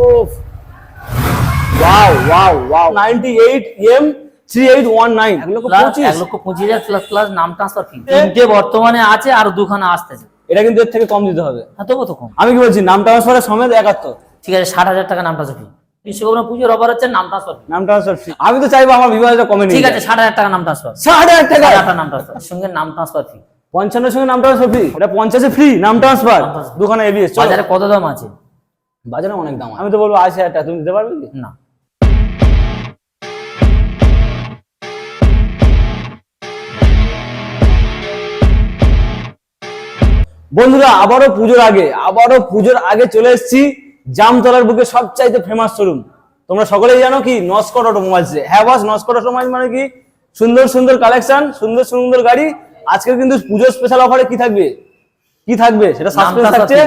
ওফ wow wow wow 98 M 3819 এক লক্ষ plus পঁচিশ। এক লক্ষ পঁচিশ হাজার প্লাস প্লাস নাম ট্রান্সফার ফি তিনটে বর্তমানে আছে আর দুখানা আসতেছে এটা কিন্তু এর থেকে কম দিতে হবে। হ্যাঁ তবু তো কম। আমি কি বলছি নাম ট্রান্সফারের সমেত একাত্তর। ঠিক আছে ষাট হাজার টাকা নাম ট্রান্সফার ফি বিশ্বকর্মা পুজোর অফার হচ্ছে নাম ট্রান্সফার নাম ট্রান্সফার ফ্রি আমি তো চাইব আমার বিবাহটা কমে ঠিক আছে টাকা নাম ট্রান্সফার ষাট হাজার টাকা? নাম ট্রান্সফার সঙ্গে নাম ট্রান্সফার ফি পঞ্চান্নের সঙ্গে নাম ট্রান্সফার ফ্রি এটা পঞ্চাশে ফ্রি নাম ট্রান্সফার এবিএস বাজারে কত দাম আছে? বাজারে অনেক দাম আমি তো বলব আশি হাজার টাকা তুমি দিতে পারবে কি? না। বন্ধুরা আবারও পুজোর আগে আবারও পুজোর আগে চলে এসেছি জামতলার বুকে সবচাইতে ফেমাস শোরুম তোমরা সকলেই জানো কি? নস্কট অটোমোবাইলস হ্যাঁ বাস নস্কট অটোমোবাইল মানে কি? সুন্দর সুন্দর কালেকশন সুন্দর সুন্দর গাড়ি। আজকে কিন্তু পুজোর স্পেশাল অফারে কি থাকবে? কি থাকবে? সেটা সাসপেন্স থাকছে।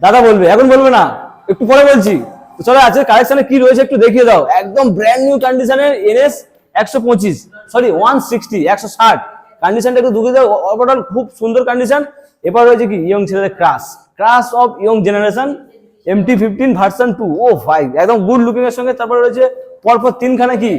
দাদা বলবে এখন বলবে না? একটু পরে বলছি। তো চলো আজকে কালেকশনে কি রয়েছে একটু দেখিয়ে দাও। একদম ব্র্যান্ড নিউ কন্ডিশনের এনএস একশো পঁচিশ সরি ওয়ান সিক্সটি একশো ষাট। কন্ডিশনটা একটু দুঃখিত ওভারঅল খুব সুন্দর কন্ডিশন এবার রয়েছে কি? ইয়ং ছেলেদের crush crush of young generation MT fifteen version two O five একদম গুড লুকিং এর সঙ্গে। তারপরে রয়েছে পরপর তিনখানা কি?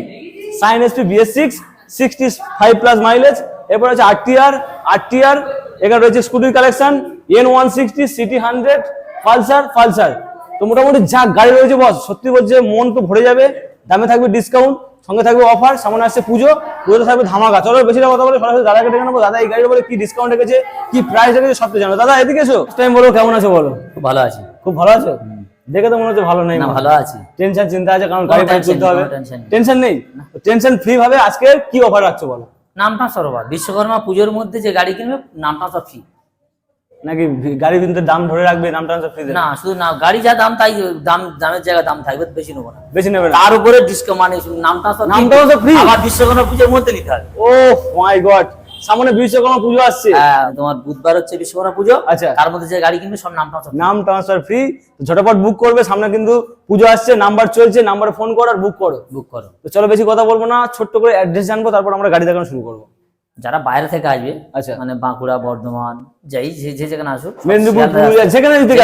Shine S SP BS six sixty five plus mileage এরপর রয়েছে আরটিআর আরটিআর এখানে রয়েছে স্কুটির collection N one sixty CT hundred Pulsar Pulsar তো মোটামুটি যা গাড়ি রয়েছে বস সত্যি বলছে মন তো ভরে যাবে। দামে থাকবে ডিসকাউন্ট সঙ্গে থাকবে অফার সামনে আসছে পুজো পুজোতে থাকবে ধামাকা। চলো বেশি না কথা বলে সরাসরি দাদাকে ডেকে নেব। দাদা এই গাড়ির বলে কি ডিসকাউন্ট রেখেছে কি প্রাইস রেখেছে সব তো জানো। দাদা এদিকে এসো। টাইম বলো কেমন আছো বলো? খুব ভালো আছি। খুব ভালো আছো? দেখে তো মনে হচ্ছে ভালো নেই। না ভালো আছি। টেনশন চিন্তা আছে কারণ গাড়ি tension করতে হবে। টেনশন নেই। টেনশন ফ্রি ভাবে আজকে কি অফার রাখছো বলো? নামটা অফার বিশ্বকর্মা পুজোর মধ্যে যে গাড়ি কিনবে নামটা ট্রান্সফার ফি নাকি গাড়ি কিন্তু দাম ধরে রাখবে নাম ট্রান্সফার ফ্রি না শুধু না গাড়ি যা দাম তাই দাম দামের জায়গায় দাম থাকবে বেশি নেব না। বেশি নেবে তার উপরে ডিসকাউন্ট মানে নাম ট্রান্সফার নাম transfer free? আবার বিশ্বকর্মা পুজোর মধ্যে নিতে হবে। ও মাই গড সামনে বিশ্বকর্মা পুজো আসছে। হ্যাঁ, তোমার বুধবার হচ্ছে বিশ্বকর্মা পুজো। আচ্ছা। তার মধ্যে যে গাড়ি কিনবে সব নাম ট্রান্সফার নাম ট্রান্সফার ফ্রি ঝটপট বুক করবে সামনে কিন্তু পুজো আসছে নাম্বার চলছে নাম্বারে ফোন করো আর বুক করো। বুক করো। তো চলো বেশি কথা বলব না ছোট্ট করে অ্যাড্রেস জানব তারপর আমরা গাড়ি দেখানো শুরু করব। যারা বাইরে থেকে আসবে আচ্ছা। মানে বাঁকুড়া বর্ধমান যাই যে যেখানে আসুক যেখানে থেকে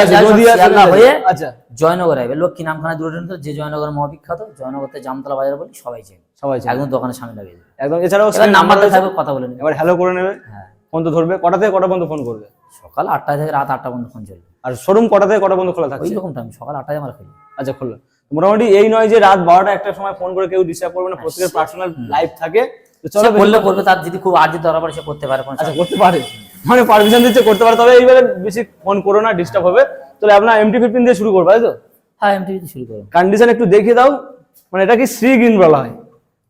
হয়ে আচ্ছা। জয়নগর আসবে। লক্ষ্মী নামখানা দূরে যে জয়নগর মহাবিখ্যাত জয়নগরতে জামতলা বাজার বলি সবাই চেনে। সবাই চাই একদম দোকানের সামনে দেবে একদম এছাড়াও নাম্বারটা থাকবে কথা বলে এবার হ্যালো করে নেবে। হ্যাঁ। ফোন তো ধরবে। কটা থেকে কটা পর্যন্ত ফোন করবে? সকাল আটটা থেকে রাত আটটা পর্যন্ত ফোন চলবে। আর শোরুম কটা থেকে কটা পর্যন্ত খোলা ওই থাকছে রকম টাইম সকাল আটটায় আমার খুলি। আচ্ছা খুললো মোটামুটি এই নয় যে রাত বারোটা একটা সময় ফোন করে কেউ ডিস্টার্ব করবে না। প্রত্যেকের পার্সোনাল লাইফ থাকে। চলো করবে তার যদি খুব আর্জেন্ট দরকার পড়ে সে করতে পারে আচ্ছা করতে পারে। মানে পারমিশন দিচ্ছে করতে পারে। তবে এইবারে বেশি ফোন করো না ডিস্টার্ব হবে। তাহলে আপনার এমটি ফিফটিন দিয়ে শুরু করব তাই তো? হ্যাঁ এমটি শুরু করো কন্ডিশন একটু দেখিয়ে দাও। মানে এটা কি শ্রী গ্রিন বলা হয়?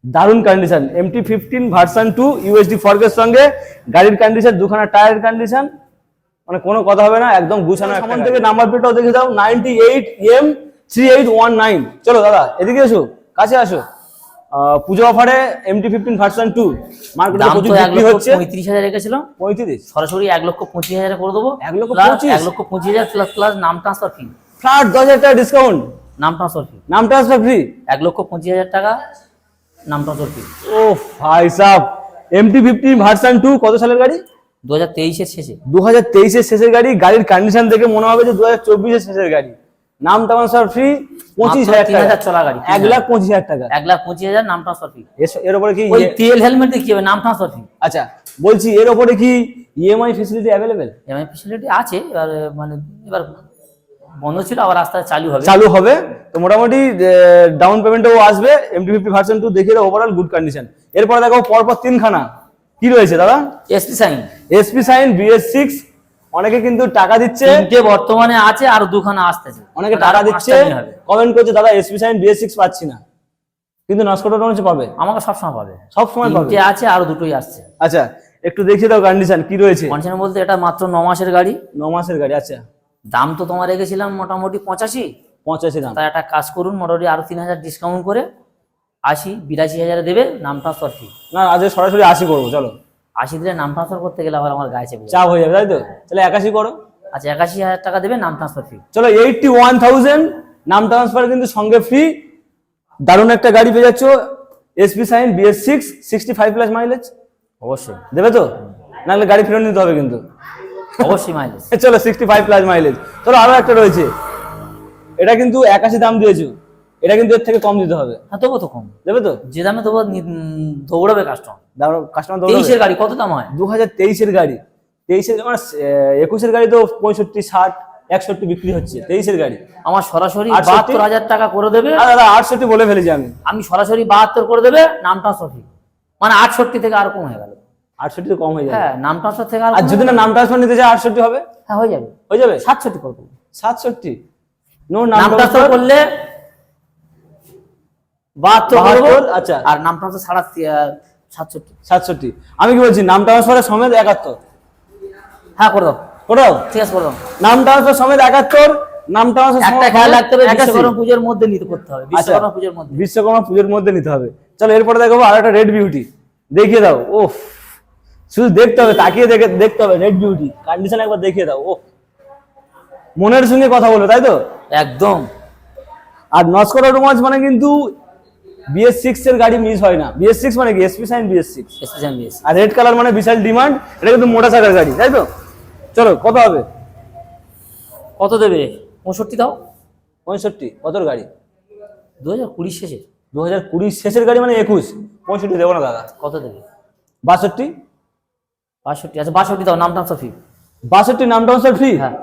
দারুণ condition MT fifteen version two USD ফর্কের সঙ্গে গাড়ির কন্ডিশন দুখানা টায়ারের কন্ডিশন মানে কোনো কথা হবে না একদম গুছানো সামান থেকে নাম্বার প্লেটটাও দেখে দাও ninety eight M three eight one nine চলো দাদা এদিকে এসো কাছে আসো। পুজো অফারে এমটি ফিফটিন ভার্সন টু মার্কেটে প্রচুর বিক্রি হচ্ছে। পঁয়ত্রিশ হাজার রেখেছিল। পঁয়ত্রিশ। সরাসরি এক লক্ষ পঁচিশ হাজার করে দেবো। এক লক্ষ পঁচিশ? এক লক্ষ পঁচিশ হাজার প্লাস প্লাস নাম ট্রান্সফার ফি ফ্ল্যাট দশ হাজার টাকা ডিসকাউন্ট নাম ট্রান্সফার ফি নাম ট্রান্সফার ফ্রি এক লক্ষ পঁচিশ হাজার টাকা নাম ট্রান্সফার ফি ও ভাই সাহ এমটি ফিফটিন ভার্সন টু কত সালের গাড়ি? দু হাজার তেইশের শেষে। দু হাজার তেইশের শেষের গাড়ি। গাড়ির কন্ডিশন দেখে মনে হবে যে দু হাজার চব্বিশের শেষের গাড়ি। নাম ট্রান্সফার ফ্রি পঁচিশ হাজার 30,000 টাকা। চলা গাড়ি, এক লাখ পঁচিশ হাজার টাকা। এক লাখ পঁচিশ হাজার নাম ট্রান্সফার ফি এর- উপরে কি ওই ইয়ে- তেল হেলমেট দিয়ে কি হবে? নাম ট্রান্সফার ফি আচ্ছা বলছি এর উপরে কি EMI facility available EMI facility আছে এবার মানে এবার বন্ধ ছিল আবার আস্তে চালু হবে। চালু হবে। তো মোটামুটি ডাউন পেমেন্টও আসবে। এমটি ফিফটি ভার্সন টু দেখে ওভারঅল গুড কন্ডিশন এরপরে দেখো পরপর তিনখানা। কি রয়েছে দাদা? SP shine SP shine BS six অনেকে কিন্তু টাকা দিচ্ছে। তিনটে বর্তমানে আছে আর দুখানা আসতেছে। অনেকে টাকা দিচ্ছে। কমেন্ট করছে দাদা এসপি সাইন বিএস সিক্স পাচ্ছি না। কিন্তু নস্কোটা হচ্ছে পাবে? আমাকে সবসময় পাবে। সব সময় পাবে? আছে আর দুটোই আসছে। আচ্ছা একটু দেখিয়ে দাও কন্ডিশন কি রয়েছে? কন্ডিশন বলতে এটা মাত্র ন মাসের গাড়ি। ন মাসের গাড়ি আচ্ছা। দাম তো তোমার রেখেছিলাম মোটামুটি পঁচাশি। পঁচাশি দাম। তার একটা কাজ করুন মোটামুটি আরও তিন হাজার ডিসকাউন্ট করে আশি বিরাশি হাজারে দেবে নামটা ট্রান্সফার ফি না আজ সরাসরি আশি করব চলো। আশি দিলে নাম ট্রান্সফার করতে গেলে আবার আমার গায়ে চেপে চাপ হয়ে যাবে তাই তো? তাহলে একাশি করো। আচ্ছা একাশি হাজার টাকা দেবে নাম ট্রান্সফার ফি চলো এইটটি ওয়ান থাউজেন্ড নাম ট্রান্সফার কিন্তু সঙ্গে ফ্রি দারুণ একটা গাড়ি পেয়ে যাচ্ছ SP shine BS six sixty five plus mileage অবশ্যই। দেবে তো? নাহলে গাড়ি ফেরত নিতে হবে কিন্তু। অবশ্যই মাইলেজ চলো সিক্সটি ফাইভ প্লাস মাইলেজ চলো আরও একটা রয়েছে। এটা কিন্তু একাশি দাম দিয়েছ। এটা কিন্তু এর থেকে কম দিতে হবে। হ্যাঁ তবু তো কম। দেবে তো? যে দামে তবু দৌড়াবে কাস্টমার কাস্টমার তেইশের গাড়ি কত দাম হয়? দু হাজার তেইশের গাড়ি। তেইশের মানে একুশের গাড়ি তো পঁয়ষট্টি ষাট একষট্টি বিক্রি হচ্ছে তেইশের গাড়ি। আমার সরাসরি বাহাত্তর হাজার টাকা করে দেবে। দাদা আটষট্টি বলে ফেলেছি আমি। আমি সরাসরি বাহাত্তর করে দেবে নামটা ফি মানে আটষট্টি থেকে আর কম হয়ে গেল। আটষট্টি তো কম হয়ে যাবে। হ্যাঁ নাম ট্রান্সফার থেকে আর যদি না নাম ট্রান্সফার নিতে চাই আটষট্টি হবে? হ্যাঁ হয়ে যাবে। হয়ে যাবে? সাতষট্টি করে সাতষট্টি? নো নাম ট্রান্সফার করলে বাহাত্তর আচ্ছা। আর নাম ট্রান্সফার ছাড়া সাতষট্টি। সাতষট্টি। আমি কি বলছি নাম ট্রান্সফারের সমেত একাত্তর? হ্যাঁ করে দাও। কোথাও ঠিক আছে করে দাও। নাম ট্রান্সফার সমেত একাত্তর নাম ট্রান্সফার একটা খেয়াল রাখতে হবে বিশ্বকর্মা পুজোর মধ্যে নিতে করতে হবে আচ্ছা। বিশ্বকর্মা পুজোর মধ্যে। বিশ্বকর্মা পুজোর মধ্যে নিতে হবে। চলো এরপরে দেখাবো আর একটা রেড বিউটি দেখিয়ে দাও ও শুধু দেখতে হবে তাকিয়ে দেখে দেখতে হবে রেড বিউটি কন্ডিশন একবার দেখিয়ে দাও ও মনের সঙ্গে কথা বলবে তাই তো? একদম। আর নস্কর অটোমাজ মানে কিন্তু বিএস সিক্স এর গাড়ি মিস হয় না। বিএস সিক্স মানে কি? SP shine BS six special BS আর রেড কালার মানে বিশাল ডিমান্ড এটা কিন্তু মোটা চাকার গাড়ি তাই তো? চলো কত হবে? কত দেবে? পঁয়ষট্টি দাও। পঁয়ষট্টি কতর গাড়ি? দু হাজার কুড়ি শেষে দু হাজার কুড়ি শেষের গাড়ি মানে একুশ। পঁয়ষট্টি দেবো না দাদা। কত দেবে? বাষট্টি? বাষট্টি আচ্ছা বাষট্টি দাও নাম ট্রান্সফার ফি বাষট্টি নাম ট্রান্সফার ফ্রি হ্যাঁ।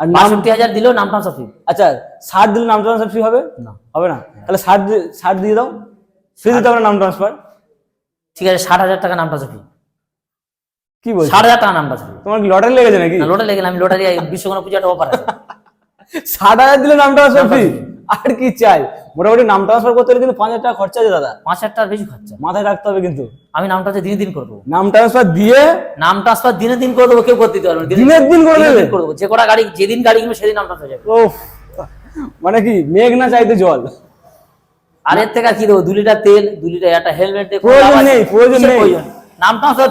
আর বাষট্টি হাজার দিলেও নাম ট্রান্সফার ফি আচ্ছা ষাট দিলে নাম ট্রান্সফার ফ্রি হবে? না। হবে না? তাহলে ষাট ষাট দিয়ে দাও। ফ্রি দিতে হবে নাম ট্রান্সফার ঠিক আছে ষাট হাজার টাকা নাম ট্রান্সফার ফি কি বলছো? ষাট হাজার টাকা নাম ট্রান্সফার তোমার কি লটারি লেগেছে নাকি? লটারি লেগে আমি লটারি বিশ্বকর্মা পুজো একটা অফার আছে ষাট হাজার দিলে নাম ট্রান্সফার ফ্রি আর কি চাই? মোটামুটি নাম ট্রান্সফার করতে হলে কিন্তু পাঁচ হাজার টাকা খরচা আছে দাদা। পাঁচ হাজার টাকার বেশি খরচা। মাথায় রাখতে হবে কিন্তু। আমি নামটা হচ্ছে দিনে দিন করে দেবো নাম ট্রান্সফার দিয়ে নাম ট্রান্সফার দিনে দিন করে দেবো কেউ করতে দিতে পারবে। দিনের দিন করে দেবে? দিন করে দেবো। যে কটা গাড়ি যেদিন গাড়ি কিনবে সেদিন নাম ট্রান্সফার যাবে। ও মানে কি মেঘ না চাইতে জল? আর এর থেকে কি দেবো? দু লিটার তেল দু লিটার একটা হেলমেট প্রয়োজন নেই, প্রয়োজন নেই।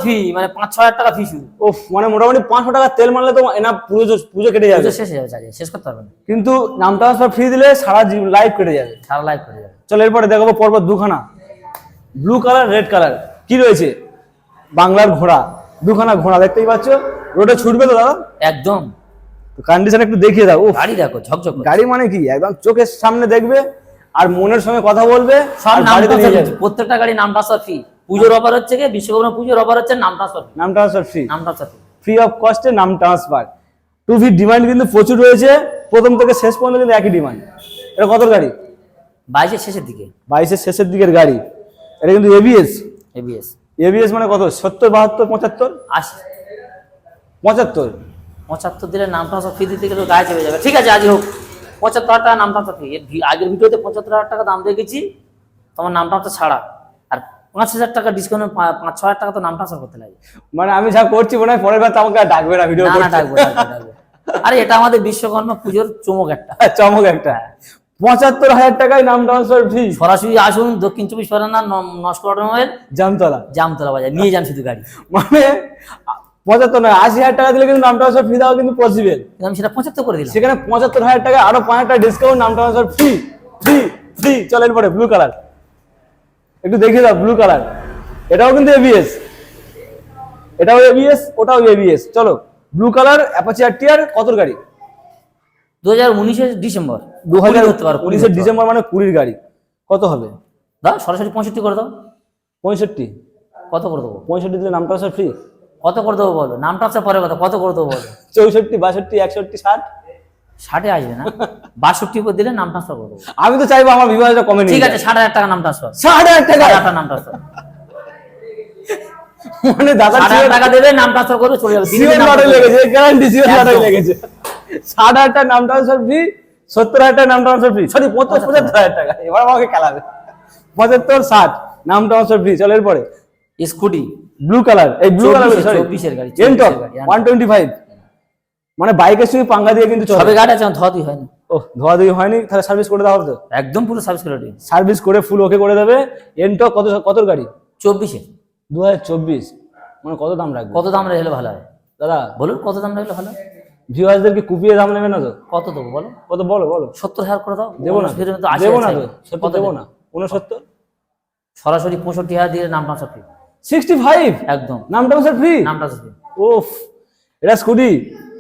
ফি মানে পাঁচ ছ হাজার টাকা ফি শুধু। ও মানে মোটামুটি পাঁচশো টাকা তেল মারলে তো এনা পুজো পুজো কেটে যাবে। শেষ হয়ে যাবে শেষ করতে পারবে না। কিন্তু নাম ট্রান্সফার ফ্রি দিলে সারা লাইফ কেটে যাবে। সারা লাইফ যাবে। চলো এরপরে দেখাবো পরপর দুখানা। ব্লু কালার রেড কালার কি রয়েছে? বাংলার ঘোড়া দুখানা ঘোড়া দেখতেই পাচ্ছ? রোডে ছুটবে তো দাদা? একদম। কন্ডিশন একটু দেখিয়ে দাও ও গাড়ি দেখো ঝকঝক গাড়ি মানে কি? একদম চোখের সামনে দেখবে আর মনের সঙ্গে কথা বলবে সব নাম। প্রত্যেকটা গাড়ি নাম ট্রান্সফার ফি পুজোর অফার হচ্ছে কি? বিশ্বকর্মা পুজোর অফার হচ্ছে নাম ট্রান্সফার নাম ট্রান্সফার ফ্রি নাম ট্রান্সফার ফ্রি অফ কস্টে নাম ট্রান্সফার টু ফি ডিমান্ড কিন্তু প্রচুর রয়েছে। প্রথম থেকে শেষ পর্যন্ত কিন্তু একই ডিমান্ড এটা কত গাড়ি? বাইশের শেষের দিকে। বাইশের শেষের দিকের গাড়ি। এটা কিন্তু এবিএস এবিএস এবিএস মানে কত? সত্তর বাহাত্তর পঁচাত্তর? আশি। পঁচাত্তর। পঁচাত্তর দিলে নাম ট্রান্সফার ফি দিতে গেলে গায়ে চেপে যাবে। ঠিক আছে আজই হোক। পঁচাত্তর হাজার টাকা নাম ট্রান্সফার ফি এর আগের ভিডিওতে পঁচাত্তর হাজার টাকা দাম রেখেছি তোমার নাম ট্রান্সফার ছাড়া। আর পাঁচ হাজার টাকা ডিসকাউন্ট পাঁচ ছ হাজার টাকা তো নাম ট্রান্সফার করতে লাগে। মানে আমি যা করছি মনে হয় পরের বার তো আমাকে আর ডাকবে না ভিডিও না ডাকবো। আরে এটা আমাদের বিশ্বকর্মা পুজোর চমক একটা। চমক একটা। পঁচাত্তর হাজার টাকায় নাম ট্রান্সফার ফ্রি সরাসরি আসুন দক্ষিণ চব্বিশ পরগনা ন- নস্কর অটোমোবাইল জামতলা। জামতলা বাজার নিয়ে যান শুধু গাড়ি। মানে পঁচাত্তর নয় আশি হাজার টাকা দিলে কিন্তু নাম ট্রান্সফার ফ্রি দেওয়া কিন্তু পসিবল আমি সেটা পঁচাত্তর করে দিলাম। সেখানে পঁচাত্তর হাজার টাকা আরও পাঁচ হাজার টাকা ডিসকাউন্ট নাম ট্রান্সফার ফ্রি ফ্রি ফ্রি চলেন পরে ব্লু কালার একটু দেখিয়ে দাও ব্লু কালার এটাও কিন্তু এবিএস এটাও এবিএস ওটাও এবিএস চলো blue colour Apache RTR কত গাড়ি? দু হাজার উনিশের ডিসেম্বর দু হাজার উনিশের ডিসেম্বর মানে কুড়ির গাড়ি। কত হবে? দাও সরাসরি পঁয়ষট্টি করে দাও। পঁয়ষট্টি। কত করে দেবো? পঁয়ষট্টি দিলে নামটা ফ্রি কত করে দেবো বলো? নাম ট্রান্সফার পরে কথা কত করে দেবো বলো? চৌষট্টি বাষট্টি একষট্টি ষাট। ষাটে আসবে না। বাষট্টি করে দিলে নাম ট্রান্সফার করে দেবো আমি তো চাইব আমার বিবাহটা কমে ঠিক আছে ষাট হাজার টাকা নাম ট্রান্সফার ষাট হাজার টাকা? টাকা নাম ট্রান্সফার মানে দাদা টাকা দেবে নাম ট্রান্সফার করবে চলে যাবে। সিওর লটারি লেগেছে গ্যারান্টি সিওর লটারি লেগেছে। ষাট হাজার টাকা নাম ট্রান্সফার ফ্রি সত্তর হাজার টাকা নাম ট্রান্সফার সরি পঁচাত্তর হাজার টাকা। এবার আমাকে খেলাবে। পঁচাত্তর ষাট নাম ট্রান্সফার ফ্রি চলো এরপরে। স্কুটি। ব্লু কালার এই ব্লু কালার সরি চব্বিশের গাড়ি, এনটপ চব্বিশের গাড়ি, ওয়ান টোয়েন্টি ফাইভ মানে বাইকের সঙ্গে পাঙ্গা দিয়ে কিন্তু চলে। সবে গাড়ি আছে ধোয়া দুই হয় না ও ধোয়া ধুই হয়নি? তাহলে সার্ভিস করে দেওয়া হবে তো? একদম পুরো সার্ভিস করে সার্ভিস করে ফুল ওকে করে দেবে। এনটপ কত কত গাড়ি? চব্বিশে। দু হাজার চব্বিশ। মানে কত দাম রাখবে? কত দাম রাখলে ভালো হয়? দাদা বলুন কত দাম রাখলে ভালো? ভিউয়ার্সদেরকে কুপিয়ে দাম নেবে না তো? কত দেবো বলো? কত বলো বলো। সত্তর হাজার করে দাও। দেবো না। দেবো না তো? সত্তর কত দেবো না। উনসত্তর? সরাসরি পঁয়ষট্টি হাজার দিয়ে নাম ট্রান্সফার ফি সিক্সটি ফাইভ একদম নাম ট্রান্সফার ফ্রি নাম ট্রান্সফার ফি ওফ এটা স্কুটি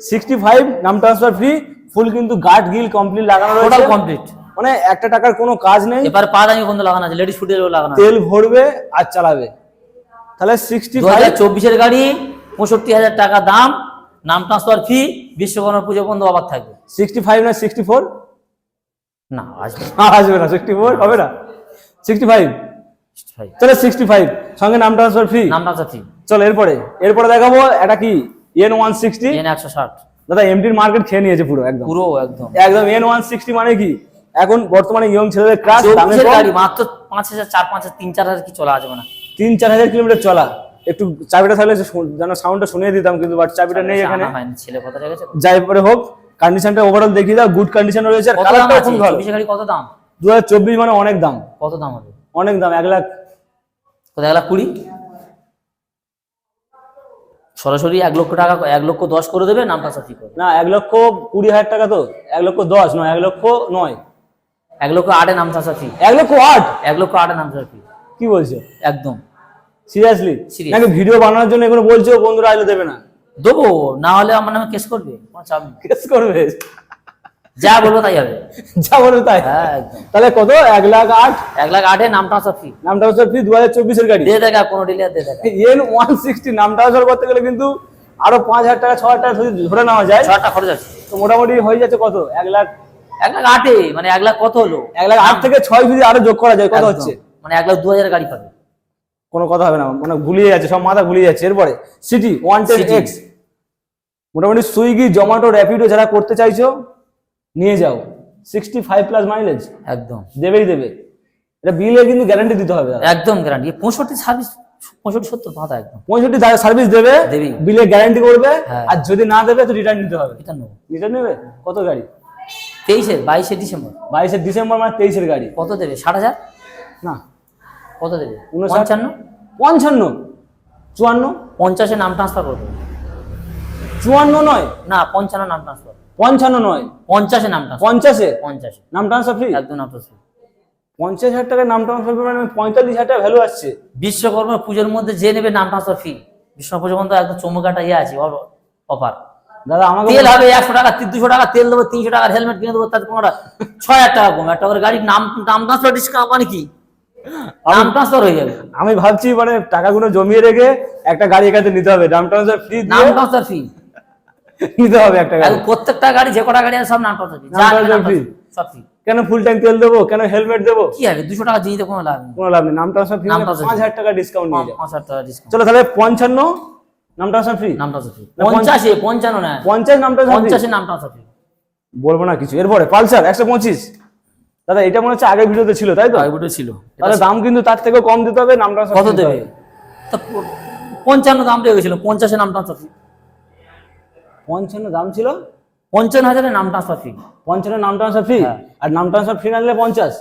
সিক্সটি ফাইভ নাম ট্রান্সফার ফ্রি ফুল কিন্তু গার্ড গিল কমপ্লিট লাগানো টোটাল কমপ্লিট মানে একটা টাকার কোনো কাজ নেই। এবার পা দামি বন্ধু লাগানো আছে লেডিস ফুটেরও লাগানো তেল ভরবে আর চালাবে। তাহলে সিক্সটি ফাইভ চব্বিশের গাড়ি পঁয়ষট্টি হাজার টাকা দাম নাম ট্রান্সফার ফি বিশ্বকর্মা পুজো বন্ধু আবার থাকবে। সিক্সটি ফাইভ না সিক্সটি ফোর না আসবে আসবে না সিক্সটি ফোর হবে না। সিক্সটি ফাইভ চলো সিক্সটি ফাইভ সঙ্গে নাম ট্রান্সফার ফ্রি নাম ট্রান্সফার ফি চলো এরপরে এরপরে দেখাবো এটা কি? এন ওয়ান সিক্সটি এন একশো ষাট দাদা এমটির মার্কেট খেয়ে নিয়েছে পুরো একদম। পুরো একদম। একদম এন ওয়ান সিক্সটি মানে কি? এখন বর্তমানে ইয়ং ছেলেদের ক্রাশ গাড়ি মাত্র পাঁচ হাজার চার পাঁচ হাজার তিন চার হাজার কি চলে আসবে না? তিন চার হাজার কিলোমিটার চলা। একটু চাবিটা থাকলে যেন সাউন্ডটা শুনিয়ে দিতাম কিন্তু বাট চাবিটা নেই এখানে। ছেলে কথা যাই পরে হোক কন্ডিশনটা ওভারঅল দেখিয়ে দাও গুড কন্ডিশন রয়েছে। আর কত দাম খুব ভালো। গাড়ি কত দাম? মানে অনেক দাম। কত দাম হবে? অনেক দাম এক লাখ কত এক লাখ কুড়ি? সরাসরি এক লক্ষ টাকা এক লক্ষ দশ করে দেবে নাম ট্রান্সফার করে না এক লক্ষ কুড়ি হাজার টাকা তো এক লক্ষ দশ নয় এক লক্ষ নয়। এক লক্ষ আটে নাম ফি এক লক্ষ আট? এক লক্ষ আটে নাম ফি কি বলছো? একদম। সিরিয়াসলি সিরিয়াস নাকি ভিডিও বানানোর জন্য এগুলো বলছো বন্ধুরা আইলে দেবে না? দেবো না হলে আমার নামে কেস করবে কোনো চাপ কেস করবে? যা বলব তাই হবে। যা বলব তাই। হ্যাঁ তাহলে কত? এক লাখ আট? এক লাখ আটে নাম ট্রান্সফার ফি নামটা হচ্ছে ফ্রি দু হাজার চব্বিশের গাড়ি। দিয়ে দেখা কোনো ডিলে দিয়ে দেখা। এন ওয়ান সিক্সটি নামটা ট্রান্সফার করতে গেলে কিন্তু আরও পাঁচ হাজার টাকা ছ হাজার টাকা ধরে নেওয়া যায়। ছটা খরচ আছে। তো মোটামুটি হয়ে যাচ্ছে কত? এক লাখ এক লাখ আটে মানে এক লাখ কত হলো? এক লাখ আট থেকে ছয় যদি আরও যোগ করা যায় কত হচ্ছে? মানে এক লাখ দু হাজার গাড়ি পাবে। কোনো কথা হবে না মানে ভুলিয়ে যাচ্ছে সব মাথা ভুলিয়ে যাচ্ছে। এরপরে সিটি ওয়ান টেন এক্স মোটামুটি সুইগি জোম্যাটো র্যাপিডো যারা করতে চাইছো নিয়ে যাও। সিক্সটি ফাইভ প্লাস মাইলেজ একদম। দেবেই দেবে। এটা বিলে কিন্তু গ্যারান্টি দিতে হবে একদম গ্যারান্টি পঁয়ষট্টি সার্ভিস পঁয়ষট্টি সত্তর পাতা একদম। পঁয়ষট্টি সার্ভিস দেবে দেবেই। বিলে গ্যারান্টি করবে হ্যাঁ। আর যদি না দেবে তো রিটার্ন নিতে হবে। এটা নেব। রিটার্ন নেবে? কত গাড়ি? তেইশে বাইশে ডিসেম্বর। বাইশে ডিসেম্বর মানে তেইশের গাড়ি। কত দেবে? ষাট হাজার? না। কত দেবে। পঞ্চান্ন? পঞ্চান্ন। চুয়ান্ন? পঞ্চাশে নাম ট্রান্সফার করবে চুয়ান্ন নয়। না পঞ্চান্ন নাম ট্রান্সফার পঞ্চান্ন নয়। পঞ্চাশে নাম পঞ্চাশে? পঞ্চাশে। নাম ট্রান্সফার ফ্রি একদম নাম ট্রান্সফার পঞ্চাশ হাজার টাকায় নাম ট্রান্সফার মানে পঁয়তাল্লিশ হাজার টাকা ভ্যালু আসছে। বিশ্বকর্মা পুজোর মধ্যে যে নেবে নাম ট্রান্সফার ফি বিশ্বকর্মা পুজোর মধ্যে একদম চমকাটা ইয়ে আছে অফার দাদা আমাকে তেল হবে একশো টাকা দুশো টাকা তেল দেবো তিনশো টাকার হেলমেট কিনে দেবো তাতে পনেরো ছয় হাজার টাকা কম একটা করে গাড়ির নাম নাম ট্রান্সফার ডিসকাউন্ট মানে কি? নাম ট্রান্সফার হয়ে যাবে। আমি ভাবছি মানে টাকাগুলো জমিয়ে রেখে একটা গাড়ি এখানে নিতে হবে। নাম ট্রান্সফার ফ্রি নাম ট্রান্সফার ফি নিতে হবে একটা গাড়ি। প্রত্যেকটা গাড়ি যে কটা গাড়ি আছে সব নাম। সব কেন ফুল ট্যাঙ্ক তেল দেবো? কেন হেলমেট দেবো? কি হবে? দুশো টাকা জিনিসে কোনো লাভ নেই। কোনো লাভ নেই। নাম ট্রান্সফার ফ্রি পাঁচ হাজার টাকা ডিসকাউন্ট নিয়ে যাও। পাঁচ হাজার টাকা ডিসকাউন্ট চলো তাহলে পঞ্চান্ন নাম ট্রান্সফার ফ্রি নাম ট্রান্সফার ফি না, পঞ্চাশে পঞ্চান্ন না। পঞ্চাশ নাম ট্রান্সফার ফ্রি পঞ্চাশে নাম ট্রান্সফার ফি বলব না কিছু। এরপরে পালসার একশো পঁচিশ। দাদা এটা মনে হচ্ছে আগের ভিডিওতে ছিল তাই তো? আইবুটে ছিল। তাহলে দাম কিন্তু তার থেকেও কম দিতে হবে নাম ট্রান্সফার কত দেবে? পঞ্চান্ন দাম দিয়ে গেছিল। পঞ্চাশে নাম ট্রান্সফার ফি পঞ্চান্ন দাম ছিল? পঞ্চান্ন হাজারের নাম ট্রান্সফার ফি পঞ্চান্ন নাম ট্রান্সফার ফ্রি হ্যাঁ। আর নাম ট্রান্সফার ফি না নিলে পঞ্চাশ?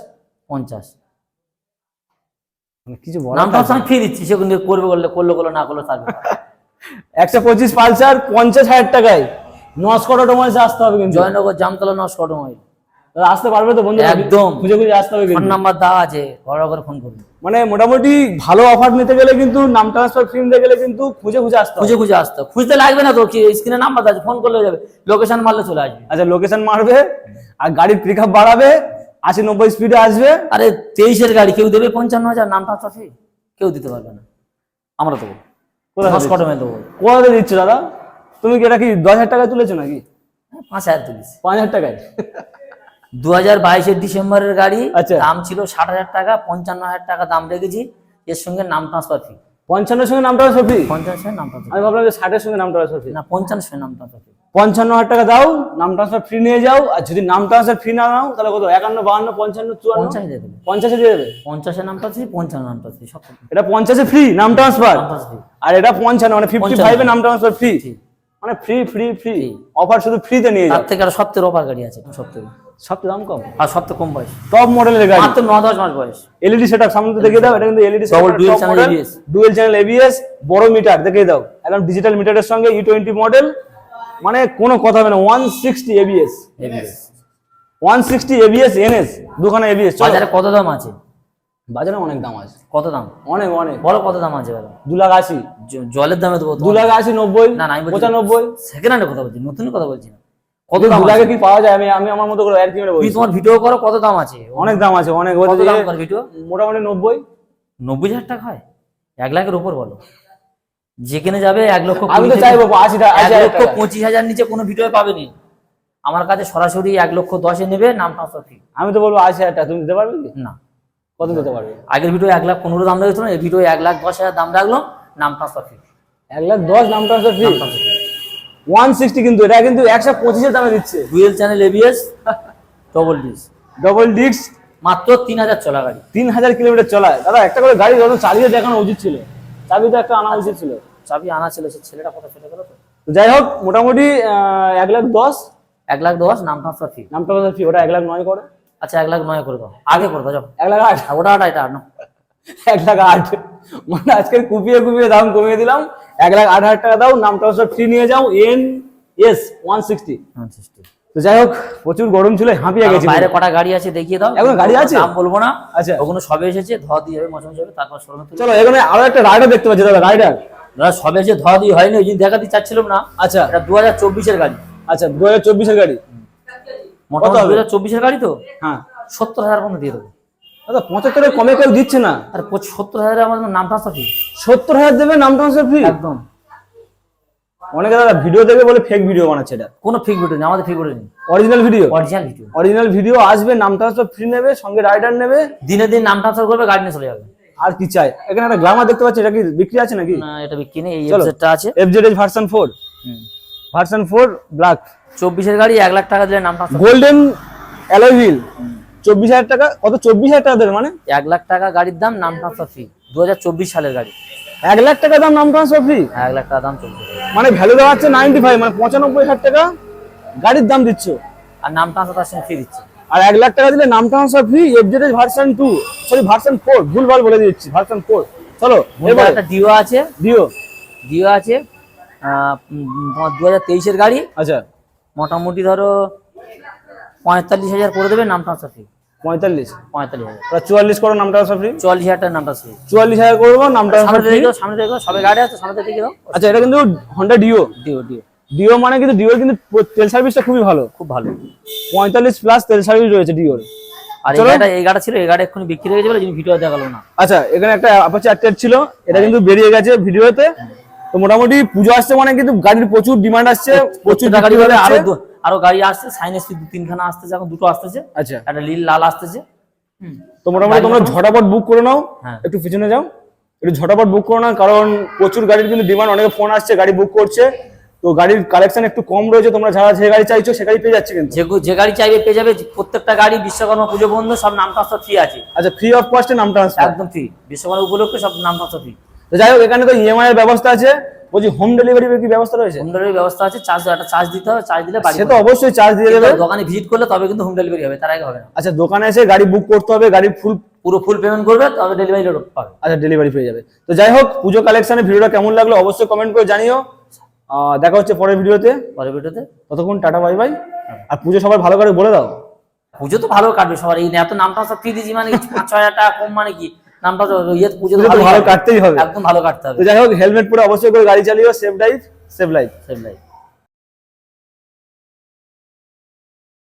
পঞ্চাশ। মানে কিছু নাম ট্রান্সফার ফি দিচ্ছি সেগুলো দিয়ে করবে করলে করল করল না করল থাকবে একশো পঁচিশ পালসার পঞ্চাশ হাজার টাকায়। নস্কট অটোমোবাইলসে আসতে হবে কিন্তু। জয়নগর জামতলা নশ দাদা, আসতে পারবে তো বন্ধু একদম। খুঁজে খুঁজে আসতে হবে ফোন নাম্বার দেওয়া আছে ঘর করে ফোন করুন মানে মোটামুটি ভালো অফার নিতে গেলে কিন্তু নাম ট্রান্সফার ফ্রি নিতে গেলে কিন্তু খুঁজে খুঁজে আসতে খুঁজে খুঁজে আসতে। খুঁজতে লাগবে না তো কি স্ক্রিনে নাম্বার আছে ফোন করলে যাবে। লোকেশন মারলে চলে আসবে। আচ্ছা লোকেশন মারবে আর গাড়ির পিক আপ বাড়াবে আশি নব্বই স্পিডে আসবে। আরে তেইশের গাড়ি কেউ দেবে পঞ্চান্ন হাজার নাম ট্রান্সফার ফি কেউ দিতে পারবে না। আমরা দেবো। কোথায় দেবো। কোথাতে দিচ্ছ দাদা? তুমি কি এটা কি দশ হাজার টাকায় তুলেছো নাকি? হ্যাঁ, পাঁচ হাজার তুলিস পাঁচ হাজার টাকায়? দু হাজার বাইশের ডিসেম্বরের গাড়ি আচ্ছা। দাম ছিল ষাট হাজার টাকা পঞ্চান্ন হাজার টাকা দাম রেখেছি এর সঙ্গে নাম ট্রান্সফার ফি পঞ্চান্নের সঙ্গে নাম ট্রান্সফার ফ্রি পঞ্চাশ নাম ট্রান্সফার আমি ভাবলাম যে ষাটের সঙ্গে নাম ট্রান্সফার ফ্রি না পঞ্চান্ন নাম ট্রান্সফার ফি পঞ্চান্ন হাজার টাকা দাও নাম ট্রান্সফার ফ্রি নিয়ে যাও আর যদি নাম ট্রান্সফার ফ্রি না নাও তাহলে কত একান্ন বাহান্ন পঞ্চান্ন চুয়ান্ন পঞ্চাশ দিয়ে দেবে পঞ্চাশে দিয়ে দেবে পঞ্চাশের নাম ট্রান্সফার পঞ্চান্ন নাম ট্রান্সফার সব এটা পঞ্চাশে ফ্রি নাম ট্রান্সফার আর এটা পঞ্চান্ন মানে ফিফটি ফাইভে নাম ট্রান্সফার ফ্রি মানে ফ্রি ফ্রি ফ্রি অফার শুধু ফ্রিতে নিয়ে যাও তার থেকে আরও সপ্তাহের অফার গাড়ি আছে সবচেয়ে দাম কম আর সপ্তাহে কম বয়স। টপ মডেলের গাড়ি। মাত্র ন দশ মাস বয়স। এলইডি সেটআপ সামনে তো দেখে দাও এটা কিন্তু LED Double dual channel ABS dual channel ABS বড় মিটার দেখে দাও। একদম ডিজিটাল মিটারের সঙ্গে ই টোয়েন্টি মডেল মানে কোনো কথা হবে না one sixty ABS ABS one sixty ABS NS দুখানা এবিএস বাজারে কত দাম আছে? বাজারে অনেক দাম আছে। কত দাম? অনেক অনেক। বলো কত দাম আছে বলো। দু লাখ আশি। জলের দামে দেবো দু লাখ আশি নব্বই না না পঁচানব্বই। সেকেন্ড হ্যান্ডের কথা বলছি নতুন কথা বলছি না। কত দাম কি পাওয়া যায়? আমি আমি আমার মতো করে আর কি তুমি তোমার ভিডিও করো কত দাম আছে? অনেক দাম আছে অনেক। কত দাম যে ভিডিও মোটামুটি নব্বই। নব্বই হাজার টাকা হয়? লাখের উপর বলো। যেখানে যাবে লক্ষ আমি তো চাইব লক্ষ হাজার নিচে কোনো ভিডিও পাবেনি আমার কাছে সরাসরি এক লক্ষ দশে নেবে নাম ট্রান্সফার ফি আমি তো বলব আশি হাজার টাকা। তুমি দিতে পারবে না। কত দিতে পারবে? আগের ভিডিও এক লাখ পনেরো দাম রাখছিল এই ভিডিও এক লাখ দশ হাজার দাম রাখল নাম ট্রান্সফার ফি এক লাখ দশ নাম ট্রান্সফার ফ্রি ওয়ান সিক্সটি কিন্তু এটা কিন্তু একশো পঁচিশের দামে দিচ্ছে। Dual channel ABS double disc double disc মাত্র তিন হাজার চলা গাড়ি। তিন হাজার কিলোমিটার চলায়। দাদা একটা করে গাড়ি যত চালিয়ে দেখানো উচিত ছিল। চাবি তো একটা আনা উচিত ছিল। চাবি আনা ছিল সে ছেলেটা কথা চলে গেল তো। যাই হোক মোটামুটি এক লাখ দশ। এক লাখ দশ নাম ট্রান্সফার ফি নাম ট্রান্সফার ফি ওটা এক লাখ নয় করে। আচ্ছা এক লাখ নয় করে দাও। আগে করে দাও এক লাখ আট। ওটা আটা এটা আট। এক লাখ আট। মানে আজকে কুপিয়ে কুপিয়ে দাম কমিয়ে দিলাম। এক লাখ আট হাজার টাকা দাও নাম ট্রান্সফার ফ্রি নিয়ে যাও এন এস ওয়ান সিক্সটি। তো যাই হোক প্রচুর গরম ছিল হাঁপিয়ে গেছি। বাইরে কটা গাড়ি আছে দেখিয়ে দাও এখনও গাড়ি আছে? নাম বলব না। আচ্ছা। ওগুলো সবে এসেছে ধোয়া দিয়ে যাবে মশা যাবে তারপর শোরুমে চলো এখানে আরও একটা রাইডার দেখতে পাচ্ছি দাদা রাইডার দাদা সবে এসে ধোয়া দিয়ে হয়নি ওই দিন দেখাতে চাচ্ছিলাম না। আচ্ছা। এটা দু হাজার চব্বিশের গাড়ি। আচ্ছা দু হাজার চব্বিশের গাড়ি। মোটামুটি দু হাজার চব্বিশের গাড়ি তো? হ্যাঁ। সত্তর হাজার পর্যন্ত দিয়ে দেবো। দাদা পঁচাত্তরের কমে কেউ দিচ্ছে না। আর সত্তর হাজারে আমার নাম ট্রান্সফার ফি সত্তর হাজার দেবে নাম ট্রান্সফার ফ্রি একদম। অনেকে দাদা ভিডিও দেবে বলে ফেক ভিডিও বানাচ্ছে এটা। কোনো ফেক ভিডিও নেই আমাদের ফিক ভিডিও নেই। Original video original video original video আসবে নাম ট্রান্সফার ফ্রি নেবে সঙ্গে রাইডার নেবে। দিনে দিন নাম ট্রান্সফার করবে গাড়ি নিয়ে চলে যাবে। আর কি চাই? এখানে একটা গ্লামার দেখতে পাচ্ছি এটা কি বিক্রি আছে নাকি? না এটা বিক্রি নেই এই। এফজেডটা আছে। FZ S version four version four black চব্বিশের গাড়ি এক লাখ টাকা দিলে নাম ট্রান্সফার গোল্ডেন অ্যালয় হুইল চব্বিশ হাজার টাকা কত? চব্বিশ হাজার টাকা দেবে মানে? এক লাখ টাকা গাড়ির দাম নাম ট্রান্সফার ফি দু চব্বিশ সালের গাড়ি। এক লাখ টাকা দাম নাম ট্রান্সফার ফ্রি এক লাখ টাকা দাম চলছে। মানে ভ্যালু দেওয়া হচ্ছে নাইনটি ফাইভ মানে পঁচানব্বই হাজার টাকা গাড়ির দাম দিচ্ছ। আর নাম ট্রান্সফার ফ্রি দিচ্ছে। আর এক লাখ টাকা দিলে নাম transfer free FZ version two sorry version four ভুলভাল বলে দিচ্ছি ভার্সন ফোর চলো এবার একটা ডিও আছে। দিও ডিও আছে তোমার দু হাজার তেইশের গাড়ি। আচ্ছা। মোটামুটি ধরো পঁয়তাল্লিশ হাজার করে দেবে নাম ট্রান্সফার ফি পঁয়তাল্লিশ? পঁয়তাল্লিশ হাজার। চুয়াল্লিশ করো নাম ট্রান্সফার ফ্রি চুয়াল্লিশ হাজার টাকা নাম ট্রান্সফার চুয়াল্লিশ হাজার করব নাম ট্রান্সফার সামনে সামনে দেখো সবে গাড়ি আছে সামনে দেখে দাও। আচ্ছা এটা কিন্তু Honda Dio Dio Dio Dio মানে কিন্তু ডিওর কিন্তু তেল সার্ভিসটা খুবই ভালো। খুব ভালো। পঁয়তাল্লিশ প্লাস তেল সার্ভিস রয়েছে ডিওর আর এই এই গাড়ি ছিল এই গাড়ি এক্ষুনি বিক্রি হয়ে যিনি ভিডিও দেখাল না। আচ্ছা এখানে একটা ছিল এটা কিন্তু বেরিয়ে গেছে ভিডিওতে তো মোটামুটি পুজো আসছে মানে কিন্তু গাড়ির প্রচুর ডিমান্ড আসছে প্রচুর প্রচুরটা গাড়ি হলে আরও আরও গাড়ি আসছে সাইনেস দু তিনখানা আসতেছে এখন দুটো আসতেছে। আচ্ছা। একটা নীল লাল আসতেছে। তো মোটামুটি তোমরা ঝটাপট বুক করে নাও হ্যাঁ। একটু পিছনে যাও। একটু ঝটাপট বুক করো না কারণ প্রচুর গাড়ির কিন্তু ডিমান্ড অনেকে ফোন আসছে গাড়ি বুক করছে। তো গাড়ির কালেকশন একটু কম রয়েছে তোমরা যারা যে গাড়ি চাইছো সে গাড়ি পেয়ে যাচ্ছে কিন্তু। যে যে গাড়ি চাইবে পেয়ে যাবে প্রত্যেকটা গাড়ি বিশ্বকর্মা পুজো বন্ধ সব নাম ট্রান্সফার ফ্রি আছে। আচ্ছা ফ্রি অফ কস্টে নাম ট্রান্সফার একদম ফ্রি বিশ্বকর্মা উপলক্ষে সব নাম ট্রান্সফার ফ্রি তো যাই হোক এখানে তো ইএমআই এর ব্যবস্থা আছে। বলছি হোম ডেলিভারি কি ব্যবস্থা রয়েছে? হোম ডেলিভারি ব্যবস্থা আছে চার্জ একটা চার্জ দিতে হবে চার্জ দিলে সে তো অবশ্যই চার্জ দিয়ে দেবে। দোকানে ভিজিট করলে তবে কিন্তু হোম ডেলিভারি হবে তার আগে হবে না। আচ্ছা দোকানে এসে গাড়ি বুক করতে হবে গাড়ির ফুল পুরো ফুল পেমেন্ট করবে তবে ডেলিভারি পাবে। আচ্ছা ডেলিভারি পেয়ে যাবে। তো যাই হোক পুজো কালেকশনের ভিডিওটা কেমন লাগল অবশ্যই কমেন্ট করে জানিও। আহ, দেখা হচ্ছে পরের ভিডিওতে। পরের ভিডিওতে। ততক্ষণ টাটা বাই বাই আর পুজো সবাই ভালো করে বলে দাও। পুজো তো ভালো কাটবে সবার এই এত নাম ট্রান্সফার ফ্রি দিয়েছি মানে কি পাঁচ ছ হাজার টাকা কম মানে কি? নামটা ইয়ে পুজো ভালো। কাটতেই হবে। একদম ভালো কাটতে হবে। তো যাই হোক হেলমেট পরে অবশ্যই করে গাড়ি চালিও safe drive safe life safe life